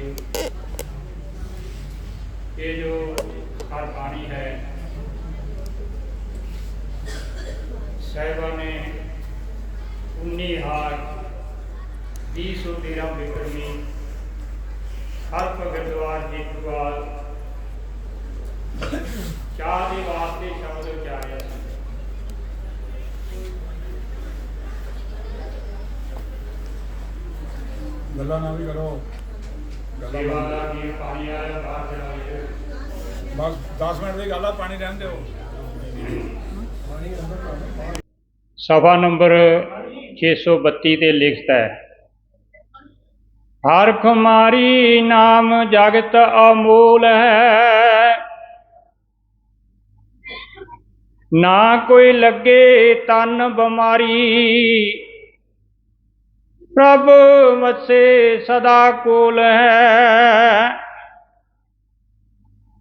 ਪਰਮ ਸਤਿਕਾਰਯੋਗ ਸਰਬੱਤ ਸੰਗਤ ਜੀਓ ਇਹ ਜੋ ਹਰ ਬਾਣੀ ਹੈ ਸਾਹਿਬਾਂ ਨੇ 19 ਹਾਰ 213 ਬਿਕਰਮੀ ਹਰ ਭਗਤਵਾਰ ਜੀਤਵਾਲ ਚਾਹ ਦੇ ਵਾਸਤੇ ਸ਼ਬਦ ਉਚਾਰਿਆ ਸੀ ਗੱਲਾਂ ਨਾ ਵੀ ਕਰੋ ਗੱਲਾਂ ਸੇਵਾ ਬੰਦ। ਦਾ ਕੀ ਪਾਣੀ ਆਇਆ ਬਾਹਰ ਚਲਾਈਏ ਬਸ 10 ਮਿੰਟ ਦੀ ਗੱਲ ਆ, ਪਾਣੀ ਰਹਿਣ ਦਿਓ। ਸਫਾ ਨੰਬਰ 632 ਤੇ ਲਿਖਤਾ ਹੈ। ਹਰ ਖੁਮਾਰੀ ਨਾਮ ਜਗਤ ਅਮੂਲ ਹੈ। ਨਾ ਕੋਈ ਲੱਗੇ ਤਨ ਬਿਮਾਰੀ। ਪ੍ਰਭ ਵਸੇ ਸਦਾ ਕੋਲ ਹੈ।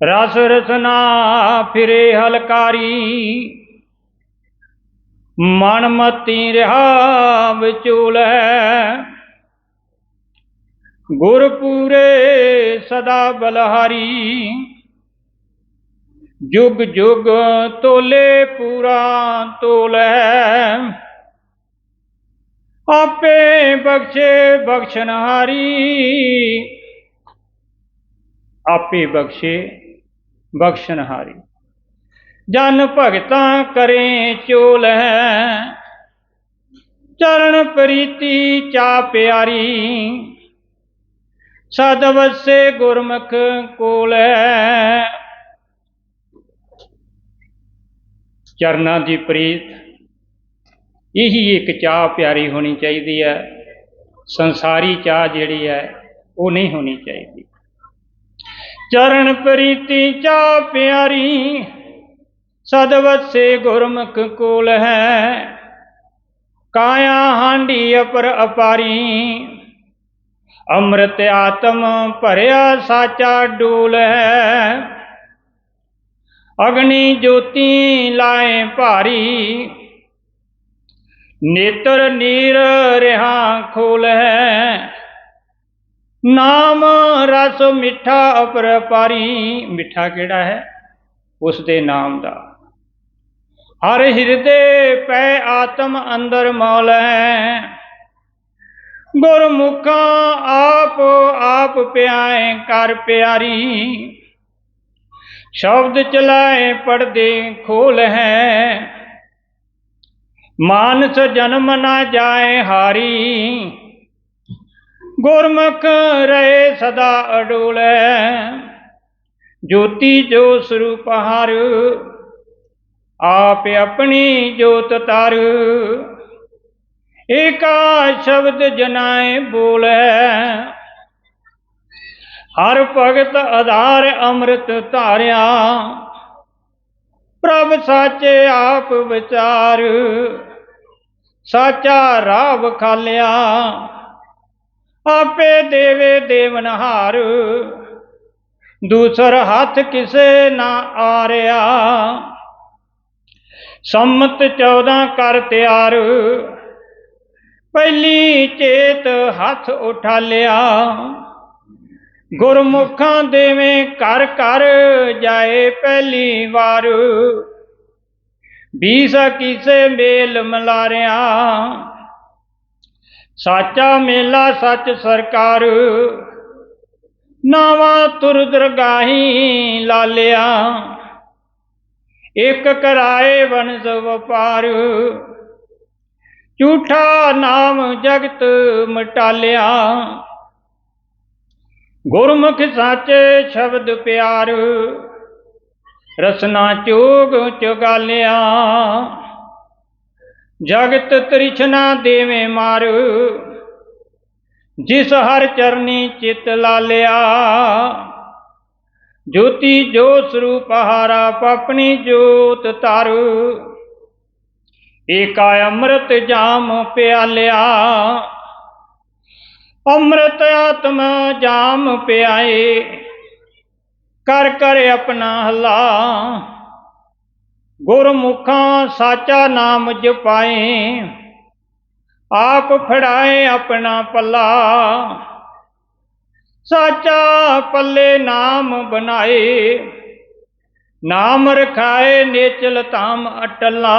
ਰਸ ਰਸਨਾ ਫਿਰੇ ਹਲਕਾਰੀ। ਮਨ ਮਤੀ ਰਹਾ ਵਿਚੂਲ ਹੈ ਗੁਰ ਪੂਰੇ ਸਦਾ ਬਲਹਾਰੀ। ਜੁਗ ਜੁਗ ਤੋਲੇ ਪੂਰਾ ਤੋਲੈ। ਆਪੇ ਬਖਸ਼ੇ ਬਖਸ਼ਨਹਾਰੀ। ਆਪੇ ਬਖਸ਼ੇ ਬਖਸ਼ਨਹਾਰੀ ਜਨ ਭਗਤਾਂ ਕਰੇ ਚੋਲ ਚਰਨ ਪ੍ਰੀਤੀ ਚਾ ਪਿਆਰੀ। ਸਦ ਵਸੇ ਗੁਰਮੁਖ ਕੋਲ ਚਰਨਾਂ ਦੀ ਪ੍ਰੀਤ, ਇਹੀ ਇੱਕ ਚਾਹ ਪਿਆਰੀ ਹੋਣੀ ਚਾਹੀਦੀ ਹੈ। ਸੰਸਾਰੀ ਚਾਹ ਜਿਹੜੀ ਹੈ, ਉਹ ਨਹੀਂ ਹੋਣੀ ਚਾਹੀਦੀ। ਚਰਨ ਪ੍ਰੀਤੀ ਚਾ ਪਿਆਰੀ, ਸਦ ਵਸੇ ਗੁਰਮੁਖ ਕੋਲ ਹੈ। ਕਾਇਆ ਹਾਂਡੀ ਅਪਰ ਅਪਾਰੀ, ਅੰਮ੍ਰਿਤ ਆਤਮ ਭਰਿਆ ਸਾਚਾ ਡੂਲ ਹੈ। ਅਗਨੀ ਜੋਤੀ ਲਾਏ ਭਾਰੀ, ਨੇਤਰ ਨੀਰ ਰਹਾ ਖੋਲ ਹੈ। ਨਾਮ ਰਸ ਮਿੱਠਾ ਅਪਰਪਾਰੀ ਮਿੱਠਾ ਕਿਹੜਾ ਹੈ? ਉਸ ਦੇ ਨਾਮ ਦਾ। ਹਰ ਹਿਰਦੇ ਪੈ ਆਤਮ ਅੰਦਰ ਮੌਲ। ਹੈ ਗੁਰਮੁਖਾਂ ਆਪ ਆਪ ਪਿਆਏ ਕਰ ਪਿਆਰੀ। ਸ਼ਬਦ ਚਲਾਏ ਪੜਦੇ ਖੋਲ ਹੈ। ਮਾਨਸ ਜਨਮ ਨਾ ਜਾਏ ਹਾਰੀ। ਗੁਰਮੁਖ ਰਹੇ ਸਦਾ ਅਡੋਲੈ। ਜੋਤੀ ਜੋ ਸਰੂਪ ਹਰ, ਆਪ ਆਪਣੀ ਜੋਤ ਤਰ। ਏਕਾ ਸ਼ਬਦ ਜਨਾਏ ਬੋਲੇ। ਹਰ ਭਗਤ ਆਧਾਰ ਅੰਮ੍ਰਿਤ ਧਾਰਿਆ। ਪ੍ਰਭ ਸਾਚੇ ਆਪ ਵਿਚਾਰ, ਸਾਚਾ ਰਾਹ ਵਖਾਲਿਆ ਆਪੇ ਦੇਵੇ ਦੇਵਨਹਾਰ। ਦੂਸਰ ਹੱਥ ਕਿਸੇ ਨਾ ਆਰਿਆ। ਸੰਮਤ 14 ਕਰ ਤਿਆਰ। ਪਹਿਲੀ ਚੇਤ ਹੱਥ ਉਠਾ ਲਿਆ ਗੁਰਮੁਖਾਂ ਦੇਵੇਂ ਕਰ ਘਰ ਜਾਏ ਪਹਿਲੀ ਵਾਰ। ਬੀਸ ਕੀਸੇ ਮੇਲ ਮਲਾਰਿਆ। ਸਾਚਾ ਮੇਲਾ ਸੱਚ ਸਰਕਾਰ। ਨਾਵਾ ਤੁਰ ਦਰਗਾਹੀ ਲਾਲਿਆ। ਇੱਕ ਕਰਾਏ ਵਨਸ ਵਪਾਰ। ਝੂਠਾ ਨਾਮ ਜਗਤ ਮਟਾਲਿਆ। ਗੁਰਮੁਖ ਸਾਚੇ ਸ਼ਬਦ ਪਿਆਰ। ਰਸਨਾ ਚੋਗ ਚੁਗਾਲਿਆ ਜਗਤ ਤ੍ਰਿਸ਼ਨਾ ਦੇਵੇ ਮਾਰ। ਜਿਸ ਹਰ ਚਰਨੀ ਚਿਤ ਲਾਲਿਆ ਜੋਤੀ ਜੋ ਸਰੂਪ ਹਾਰਾ ਪਪਣੀ ਜੋਤ ਤਰ ਏਕਾ ਅੰਮ੍ਰਿਤ ਜਾਮ ਪਿਆਲਿਆ, ਅੰਮ੍ਰਿਤ ਆਤਮ ਜਾਮ ਪਿਆਏ। ਕਰ ਕਰ ਆਪਣਾ ਹਲਾ ਗੁਰਮੁਖਾਂ ਸਾਚਾ ਨਾਮ ਜਪਾਏ, ਆਪ ਫੜਾਏ ਆਪਣਾ ਪੱਲਾ ਸਾਚਾ ਪੱਲੇ ਨਾਮ ਬਣਾਏ, ਨਾਮ ਰਖਾਏ ਨੇਚਲ ਧਾਮ ਅਟਲਾ।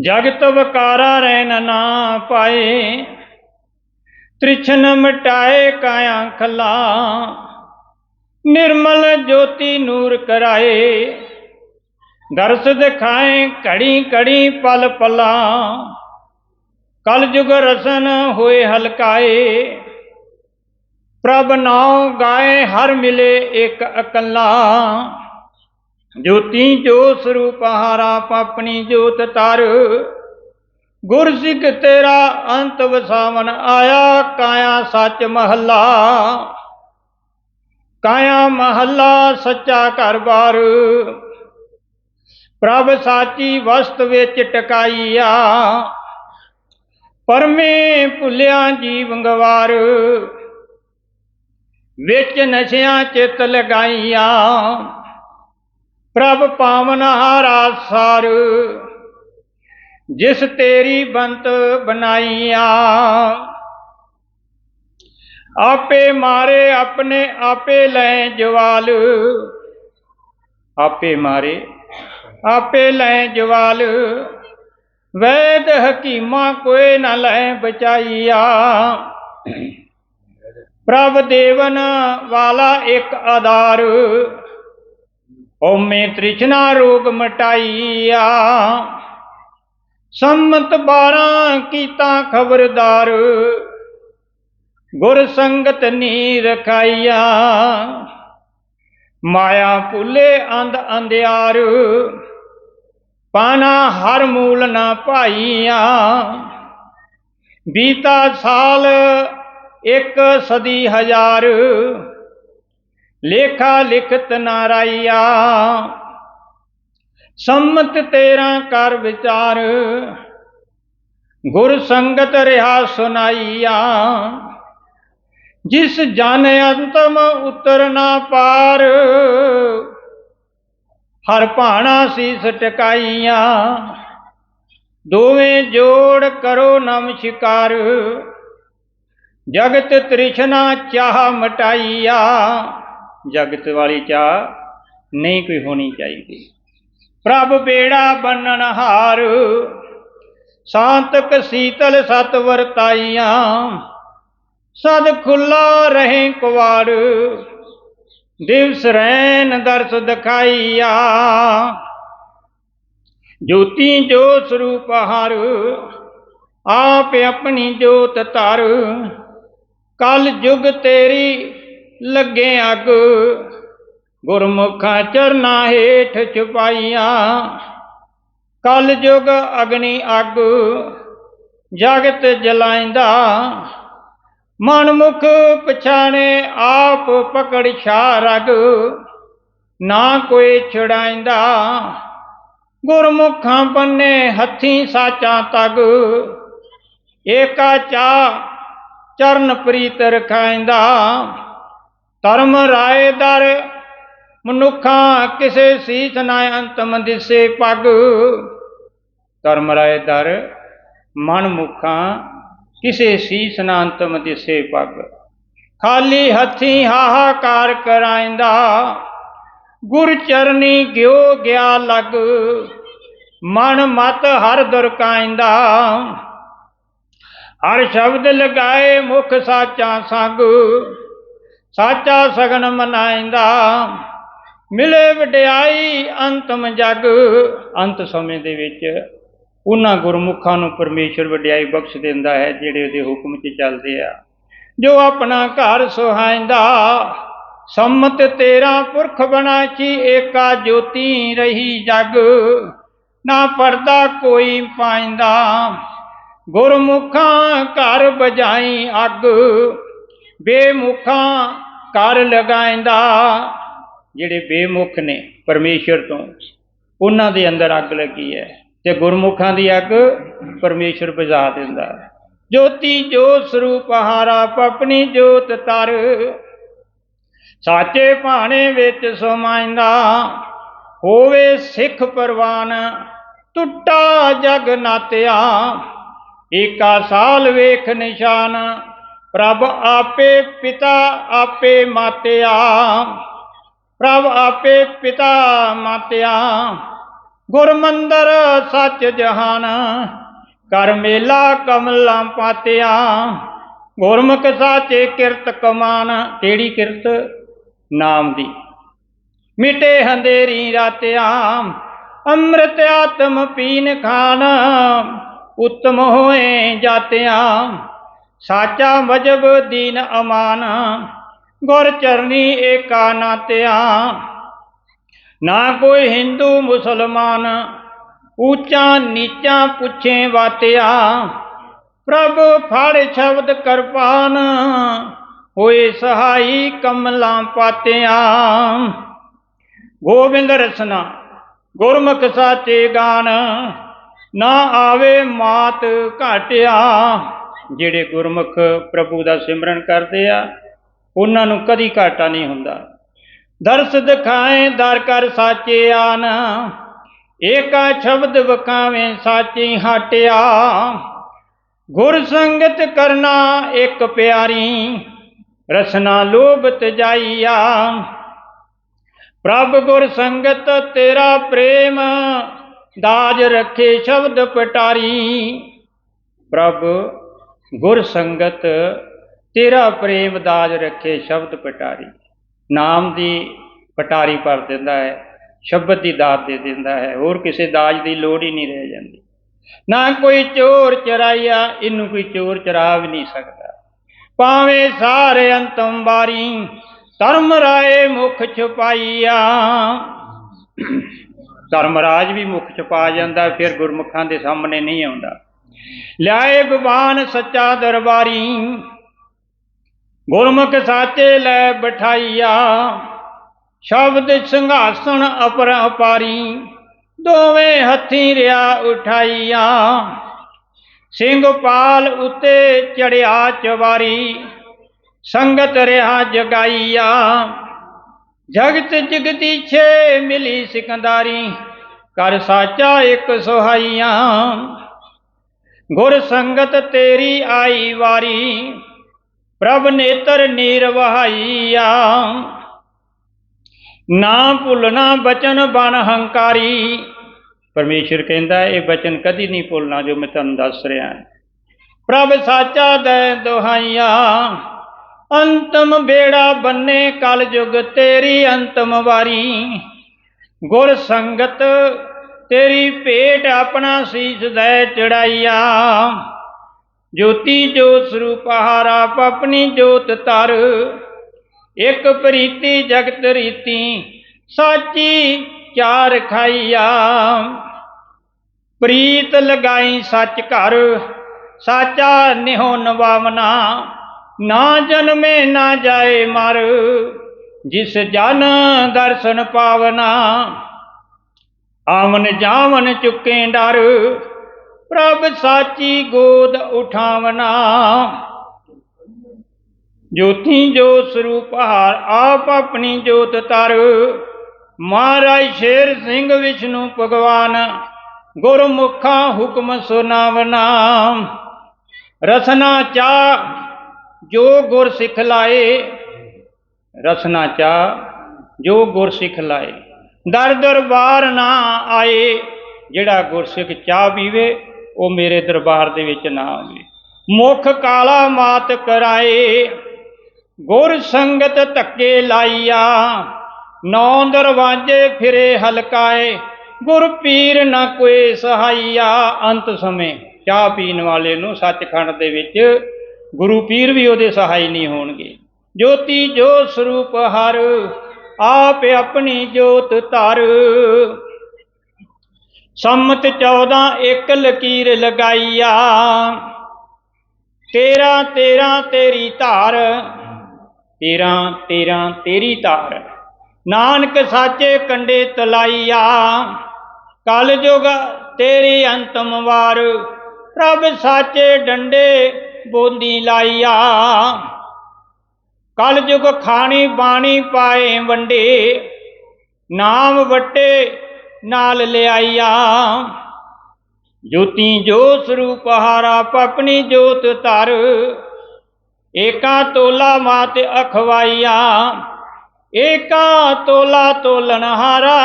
ਜਗਤ ਵਕਾਰਾ ਰਹਿਨ ਨਾ ਪਾਏ, ਤ੍ਰਿਛਨ ਮਿਟਾਏ ਕਾਇਆ ਖਲਾ। ਨਿਰਮਲ ਜੋਤੀ ਨੂਰ ਕਰਾਏ ਦਰਸ ਦਿਖਾਏ ਘੜੀ ਘੜੀ ਪਲ ਪਲਾ। ਕਲ ਜੁਗ ਰਸਨ ਹੋਏ ਹਲਕਾਏ। ਪ੍ਰਭ ਨਾਉ ਗਾਏ ਹਰ ਮਿਲੇ ਇੱਕ ਇਕੱਲਾ। ਜੋਤੀ ਜੋ ਸਰੂਪ ਹਾਰਾ ਪਾਪਣੀ ਜੋਤ ਤਰ। ਗੁਰ ਸਿੱਖ ਤੇਰਾ ਅੰਤ ਵਸਾਵਨ ਆਇਆ, ਕਾਇਆ ਸੱਚ ਮਹੱਲਾ। ਕਾਇਆ ਮਹੱਲਾ ਸੱਚਾ ਘਰ ਬਾਰ। ਪ੍ਰਭ ਸਾਚੀ ਵਸਤ ਵਿੱਚ ਟਿਕਾਈਆ। ਪਰਮੇ ਭੁੱਲਿਆ ਜੀਵ ਗਵਾਰ, ਵਿੱਚ ਨਸ਼ਿਆਂ ਚਿਤ ਲਗਾਈਆ। ਪ੍ਰਭ ਪਾਵਨ ਹਾਰਾ ਸਾਰ, ਜਿਸ ਤੇਰੀ ਬੰਤ ਬਣਾਈਆ। ਆਪੇ ਮਾਰੇ ਆਪਣੇ ਆਪੇ ਲੈ ਜਵਾਲ, ਆਪੇ ਮਾਰੇ ਆਪੇ ਲੈ ਜਵਾਲ। ਵੈਦ ਹਕੀਮਾ ਕੋਈ ਨਾ ਲੈ ਬਚਾਈਆ। ਪ੍ਰਭ ਦੇਵਨ ਵਾਲਾ ਇੱਕ ਆਧਾਰ। ਓਮੇ ਤ੍ਰਿਸ਼ਨਾ ਰੋਗ ਮਟਾਈਆ। ਸੰਮਤ 12 ਕੀਤਾ ਖਬਰਦਾਰ। ਗੁਰ ਸੰਗਤ ਨੀ ਰਖਾਈਆ। ਮਾਇਆ ਭੁੱਲੇ ਅੰਧ ਅੰਧਿਆਰ। ਪਾਣਾ ਹਰ ਮੂਲ ਨਾ ਭਾਈਆ। ਬੀਤਾ ਸਾਲ ਇੱਕ ਸਦੀ ਹਜ਼ਾਰ, ਲੇਖਾ ਲਿਖਤ ਨਾਰਾਇਆ ਸੰਮਤ ਤੇਰਾ ਕਰ ਵਿਚਾਰ, ਗੁਰ ਸੰਗਤ ਰਹਾ ਸੁਨਾਈਆ। ਜਿਸ ਜਨ ਅੰਤਮ ਉਤਰ ਨਾ ਪਾਰ ਹਰ ਭਾਣਾ ਸੀਸ ਟਕਾਈਆ। ਦੋਵੇਂ ਜੋੜ ਕਰੋ ਨਮ ਸ਼ਿਕਾਰ। ਜਗਤ ਤ੍ਰਿਸ਼ਨਾ ਚਾਹ ਮਟਾਈਆ। ਜਗਤ ਵਾਲੀ ਚਾਹ ਨਹੀਂ ਕੋਈ ਹੋਣੀ ਚਾਹੀਦੀ। ਪ੍ਰਭ ਬੇੜਾ ਬੰਨਣ ਹਾਰ। ਸ਼ਾਂਤਕ ਸੀਤਲ ਸਤ ਵਰਤਾਈਆਂ। ਸਦ ਖੁੱਲਾ ਰਹੇ ਕੁਵਾੜ। ਦਿਵਸ ਰੈਨ ਦਰਸ ਦਿਖਾਈਆ। ਜੋਤੀ ਜੋ ਸਰੂਪ ਹਰ, ਆਪ ਆਪਣੀ ਜੋਤ ਧਰ। ਕਲ ਜੁਗ ਤੇਰੀ ਲੱਗੇ ਅਗ, ਗੁਰਮੁਖਾਂ ਚਰਨਾ ਹੇਠ ਛੁਪਾਈਆਂ। ਕਲ ਜੁਗ ਅਗਨੀ ਅਗ, ਜਗਤ ਜਲਾਇਂਦਾ। ਮਨਮੁਖ ਪਛਾਣੇ ਆਪ ਪਕੜ ਛਾ ਰਗ, ਨਾ ਕੋਈ ਛੁਡਾਇਂਦਾ। ਗੁਰਮੁਖਾਂ ਬੰਨੇ ਹੱਥੀ ਸਾਚਾਂ ਤਗ, ਏਕਾ ਚਾ ਚਰਨ ਪ੍ਰੀਤ ਰਖਾਇਂਦਾ। ਧਰਮ ਰਾਏ ਦਰ, ਮਨੁੱਖਾਂ ਕਿਸੇ ਸੀਸ ਨਾ ਅੰਤਮ ਦਿਸੇ ਪਗ। ਧਰਮ ਰਾਏ ਦਰ, ਮਨਮੁਖਾਂ ਕਿਸੇ ਸੀਸ ਨਾ ਅੰਤਮ ਦਿਸੇ ਪਗ। ਖਾਲੀ ਹੱਥੀ ਹਾਹਾਕਾਰ ਕਰਾਇਂਦਾ। ਗੁਰ ਚਰਨੀ ਗਿਓ ਗਿਆ ਲਗ। ਮਨ ਮਤ ਹਰ ਦੁਰਕਾਇਂਦਾ ਹਰ ਸ਼ਬਦ ਲਗਾਏ ਮੁਖ ਸਾਚਾ ਸੰਗ। ਸਾਚਾ ਸਗਨ ਮਨਾਇਂਦਾ। ਮਿਲੇ ਵਡਿਆਈ ਅੰਤਮ ਜਗ। ਅੰਤ ਸਮੇਂ ਦੇ ਵਿੱਚ ਉਹਨਾਂ ਗੁਰਮੁਖਾਂ ਨੂੰ ਪਰਮੇਸ਼ਰ ਵਡਿਆਈ ਬਖਸ਼ ਦਿੰਦਾ ਹੈ, ਜਿਹੜੇ ਉਹਦੇ ਹੁਕਮ 'ਚ ਚੱਲਦੇ ਆ। ਜੋ ਆਪਣਾ ਘਰ ਸੁਹਾਇਂਦਾ, ਸੰਮਤ ਤੇਰਾ ਪੁਰਖ ਬਣਾਚੀ ਏਕਾ ਜੋਤੀ ਰਹੀ ਜਗ। ਨਾ ਪਰਦਾ ਕੋਈ ਪਾਇੰਦਾ, ਗੁਰਮੁਖਾਂ ਘਰ ਬਜਾਈ ਅੱਗ। ਬੇਮੁਖਾਂ ਘਰ ਲਗਾਇੰਦਾ, ਜਿਹੜੇ ਬੇਮੁਖ ਨੇ ਪਰਮੇਸ਼ਰ ਤੋਂ, ਉਹਨਾਂ ਦੇ ਅੰਦਰ ਅੱਗ ਲੱਗੀ ਹੈ। ਤੇ ਗੁਰਮੁਖਾਂ ਦੀ ਅੱਗ ਪਰਮੇਸ਼ਰ ਬੁਝਾ ਦਿੰਦਾ ਜੋਤੀ ਜੋਤ ਸਰੂਪ ਹਾਰਾ ਆਪਣੀ ਜੋਤ ਤਰ। ਸਾਚੇ ਭਾਣੇ ਵਿੱਚ ਸਮਾਇੰਦਾ, ਹੋਵੇ ਸਿੱਖ ਪਰਵਾਨ, ਟੁੱਟਾ ਜਗ ਨਾਤਿਆ ਏਕਾ ਸਾਲ ਵੇਖ ਨਿਸ਼ਾਨ, ਪ੍ਰਭ ਆਪੇ ਪਿਤਾ ਆਪੇ ਮਾਤਿਆ। ਪ੍ਰਭ ਆਪੇ ਪਿਤਾ ਮਾਤਿਆ। ਗੁਰਮੰਦਰ ਸੱਚ ਜਹਾਨ ਕਰ ਮੇਲਾ ਕਮਲਾਂ ਪਾਤਿਆ। ਗੁਰਮੁਖ ਸਾਚੇ ਕਿਰਤ ਕਮਾਨ ਤੇੜੀ ਕਿਰਤ ਨਾਮ ਦੀ। ਮਿਟੇ ਹੰਦੇਰੀ ਰਾਤਿਆ, ਅੰਮ੍ਰਿਤ ਆਤਮ ਪੀਨ ਖਾਨ, ਉਤਮ ਹੋਏ ਜਾਤਿਆ। ਸਾਚਾ ਮਜਬ ਦੀਨ ਅਮਾਨ, ਗੁਰ ਚਰਨੀ ਏਕਾ ਨਾਤਿਆ। ਨਾ ਕੋਈ ਹਿੰਦੂ ਮੁਸਲਮਾਨ ਉੱਚਾ ਨੀਚਾ ਪੁੱਛੇ ਵਾਤਿਆ, ਪ੍ਰਭ ਫੜ ਸ਼ਬਦ ਕਿਰਪਾਨ, ਹੋਏ ਸਹਾਈ ਕਮਲਾਂ ਪਾਤਿਆ। ਗੋਬਿੰਦ ਰਸਨਾ, ਗੁਰਮੁਖ ਸਾਚੇ ਗਾਨ, ਨਾ ਆਵੇ ਮਾਤ ਘਾਟਿਆ। ਜਿਹੜੇ ਗੁਰਮੁਖ ਪ੍ਰਭੂ ਦਾ ਸਿਮਰਨ ਕਰਦੇ ਆ, ਉਹਨਾਂ ਨੂੰ ਕਦੀ ਘਾਟਾ ਨਹੀਂ ਹੁੰਦਾ। ਦਰਸ ਦਿਖਾਏ, ਦਰ ਕਰ ਸਾਚੇ ਆਨ। ਏਕਾ ਸ਼ਬਦ ਵਕਾਵੇਂ ਸਾਚੀ ਹਟਿਆ। ਗੁਰ ਸੰਗਤ ਕਰਨਾ ਇੱਕ ਪਿਆਰੀ, ਰਸਨਾ ਲੋਭਤ ਜਾਈਆ। ਪ੍ਰਭ ਗੁਰ ਸੰਗਤ ਤੇਰਾ ਪ੍ਰੇਮ, ਦਾਜ ਰੱਖੇ ਸ਼ਬਦ ਪਟਾਰੀ। ਪ੍ਰਭ ਗੁਰ ਸੰਗਤ ਤੇਰਾ ਪ੍ਰੇਮ, ਦਾਜ ਰੱਖੇ ਸ਼ਬਦ ਪਟਾਰੀ। ਨਾਮ ਦੀ ਪਟਾਰੀ ਭਰ ਦਿੰਦਾ ਹੈ, ਸ਼ਬਦ ਦੀ ਦਾਤ ਦੇ ਦਿੰਦਾ ਹੈ, ਹੋਰ ਕਿਸੇ ਦਾਜ ਦੀ ਲੋੜ ਹੀ ਨਹੀਂ ਰਹਿ ਜਾਂਦੀ। ਨਾ ਕੋਈ ਚੋਰ ਚਰਾਈਆ ਇਹਨੂੰ ਕੋਈ ਚੋਰ ਚਰਾ ਵੀ ਨਹੀਂ ਸਕਦਾ। ਪਾਵੇਂ ਸਾਰੇ ਅੰਤਮ ਬਾਰੀ ਧਰਮ ਰਾਏ ਮੁਖ ਛੁਪਾਈਆ। ਧਰਮਰਾਜ ਵੀ ਮੁਖ ਛੁਪਾ ਜਾਂਦਾ, ਫਿਰ ਗੁਰਮੁਖਾਂ ਦੇ ਸਾਹਮਣੇ ਨਹੀਂ ਆਉਂਦਾ। ਲਿਆਏ ਭਗਵਾਨ ਸੱਚਾ ਦਰਬਾਰੀ ਗੁਰਮੁਖ ਸਾਚੇ ਲੈ ਬਿਠਾਈਆ, ਸ਼ਬਦ ਸਿੰਘਾਸਣ ਅਪਰ ਅਪਾਰੀ, ਦੋਵੇਂ ਹੱਥੀ ਰਿਆ ਉਠਾਈਆ। ਸਿੰਘ ਪਾਲ ਉਤੇ ਚੜਿਆ ਚਵਾਰੀ ਸੰਗਤ ਰਿਹਾ ਜਗਾਈਆ। ਜਗਤ ਜਗਦੀਛੇ ਮਿਲੀ ਸਿਕੰਦਾਰੀ ਕਰ ਸਾਚਾ ਇੱਕ ਸੁਹਾਈਆ। ਗੁਰ ਸੰਗਤ ਤੇਰੀ ਆਈ ਵਾਰੀ ਪ੍ਰਭ ਨੇਤਰ ਨੀਰ ਵਹਾਈਆ ਨਾ ਭੁੱਲਣਾ ਬਚਨ ਬਣ ਹੰਕਾਰੀ। ਪਰਮੇਸ਼ਰ ਕਹਿੰਦਾ, ਇਹ ਬਚਨ ਕਦੀ ਨਹੀਂ ਭੁੱਲਣਾ ਜੋ ਮੈਂ ਤੁਹਾਨੂੰ ਦੱਸ ਰਿਹਾ ਪ੍ਰਭ ਸਾਚਾ ਦੇ ਦੁਹਾਈਆ, ਅੰਤਮ ਬੇੜਾ ਬੰਨੇ ਕਲ ਯੁਗ ਤੇਰੀ ਅੰਤਮ ਵਾਰੀ। ਗੁਰ ਸੰਗਤ ਤੇਰੀ ਭੇਟ ਆਪਣਾ ਸੀਸ ਦੇ ਚੜਾਈਆ। ਜੋਤੀ ਜੋਤ ਸਰੂਪ ਹਾਰਾ ਆਪ ਆਪਣੀ ਜੋਤ ਤਰ ਇਕ ਪ੍ਰੀਤੀ ਜਗਤ ਰੀਤੀ, ਸਾਚੀ ਚਾਰ ਖਾਈਆ। ਪ੍ਰੀਤ ਲਗਾਈ ਸੱਚ ਘਰ, ਸਾਚਾ ਨਿਹੋ ਨਵਾਵਨਾ। ਨਾ ਜਨਮੇ ਨਾ ਜਾਏ ਮਰ, ਜਿਸ ਜਨ ਦਰਸ਼ਨ ਪਾਵਨਾ। ਆਵਨ ਜਾਵਨ ਚੁੱਕੇ ਡਰ ਪ੍ਰਭ ਸਾਚੀ ਗੋਦ ਉਠਾਵਨਾ ਜੋਤੀ ਜੋ ਸਰੂਪ ਹਾਰ ਆਪ ਆਪਣੀ ਜੋਤ ਤਰ। ਮਹਾਰਾਜ ਸ਼ੇਰ ਸਿੰਘ ਵਿਸ਼ਨੂੰ ਭਗਵਾਨ, ਗੁਰਮੁਖਾ ਹੁਕਮ ਸੁਨਾਵਨਾ ਰਸਨਾ ਚਾ ਜੋ ਗੁਰ ਸਿਖ ਲਾਏ, ਰਸਨਾ ਚਾ ਜੋ ਗੁਰ ਸਿੱਖ ਲਾਏ। ਦਰ ਦਰਬਾਰ ਨਾ ਆਏ, ਜਿਹੜਾ ਗੁਰਸਿੱਖ ਚਾਹ ਪੀਵੇ ਉਹ ਮੇਰੇ ਦਰਬਾਰ ਦੇ ਵਿੱਚ ਨਾ ਆਵੇ ਮੁਖ ਕਾਲਾ ਮਾਤ ਕਰਾਏ, ਗੁਰ ਸੰਗਤ ਧੱਕੇ ਲਾਈਆ। ਨੌ ਦਰਵਾਜੇ ਫਿਰੇ ਹਲਕਾਏ, ਗੁਰ ਪੀਰ ਨਾ ਕੋਈ ਸਹਾਈਆ। ਅੰਤ ਸਮੇਂ ਚਾਹ ਪੀਣ ਵਾਲੇ ਨੂੰ ਸੱਚਖੰਡ ਦੇ ਵਿੱਚ ਗੁਰੂ ਪੀਰ ਵੀ ਉਹਦੇ ਸਹਾਈ ਨਹੀਂ ਹੋਣਗੇ। ਜੋਤੀ ਜੋ ਸਰੂਪ ਹਰ, ਆਪ ਆਪਣੀ ਜੋਤ ਧਰ। ਸੰਮਤ 14 ਇੱਕ ਲਕੀਰ ਲਗਾਈਆ। ਤੇਰਾ ਤੇਰਾ, ਤੇਰੀ ਧਾਰ। ਤੇਰਾ ਤੇਰਾ, ਤੇਰੀ ਧਾਰ। ਨਾਨਕ ਸਾਚੇ ਕੰਡੇ ਤਲਾਈਆ। ਕਲ ਯੁਗ ਤੇਰੀ ਅੰਤਮ ਵਾਰ। ਪ੍ਰਭ ਸਾਚੇ ਡੰਡੇ ਬੋਂਦੀ ਲਾਈਆ। ਕਲ ਯੁਗ ਖਾਣੀ ਬਾਣੀ ਪਾਏ ਵੰਡੇ। ਨਾਮ ਵਟੇ ਨਾਲ ਲਿਆਈਆ ਜੋਤੀ ਜੋ ਸਰੂਪ ਹਾਰਾ ਪਪਨੀ ਜੋਤ ਧਰ। ਏਕਾ ਤੋਲਾ ਮਾਤ ਅਖਵਾਈਆ ਏਕਾ ਤੋਲਾ ਤੋਲਨ ਹਾਰਾ,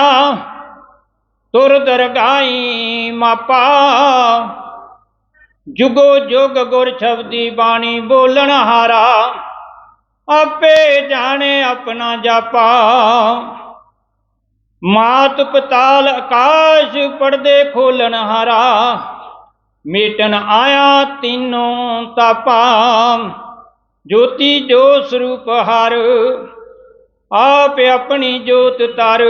ਤੁਰ ਦਰਗਾਈ ਮਾਪਾ। ਜੁਗੋ ਜੁਗ ਗੁਰ ਸ਼ਬਦੀ ਬਾਣੀ ਬੋਲਣ ਹਾਰਾ, ਆਪੇ ਜਾਣੇ ਆਪਣਾ ਜਾਪਾ। ਮਾਤ ਪਤਾਲ ਆਕਾਸ਼ ਪਰਦੇ ਖੋਲਣ ਹਾਰਾ, ਮੇਟਨ ਆਇਆ ਤਿੰਨੋਂ ਤਾਪਾ। ਜੋਤੀ ਜੋ ਸਰੂਪ ਹਰ, ਆਪ ਆਪਣੀ ਜੋਤ ਤਰ।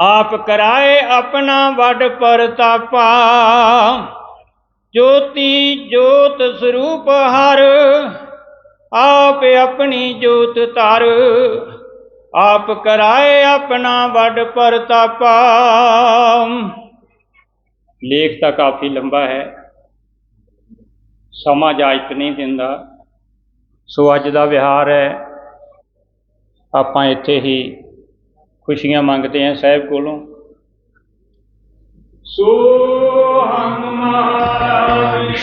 ਆਪ ਕਰਾਏ ਆਪਣਾ ਵੱਡ ਪਰਤਾਪਾ। ਜੋਤੀ ਜੋਤ ਸਰੂਪ ਹਰ, ਆਪ ਆਪਣੀ ਜੋਤ ਤਰ। ਆਪ ਕਰਾਏ ਆਪਣਾ ਵੱਡ ਪਰਤਾਪਾ। ਲੇਖ ਤਾਂ ਕਾਫੀ ਲੰਬਾ ਹੈ। ਸਮਾਂ ਇਜਾਜ਼ਤ ਨਹੀਂ ਦਿੰਦਾ। ਸੋ ਅੱਜ ਦਾ ਵਿਹਾਰ ਹੈ। ਆਪਾਂ ਇੱਥੇ ਹੀ ਖੁਸ਼ੀਆਂ ਮੰਗਦੇ ਹਾਂ ਸਾਹਿਬ ਕੋਲੋਂ। ਸੋ ਹਮ ਮਹਾਰਾਜ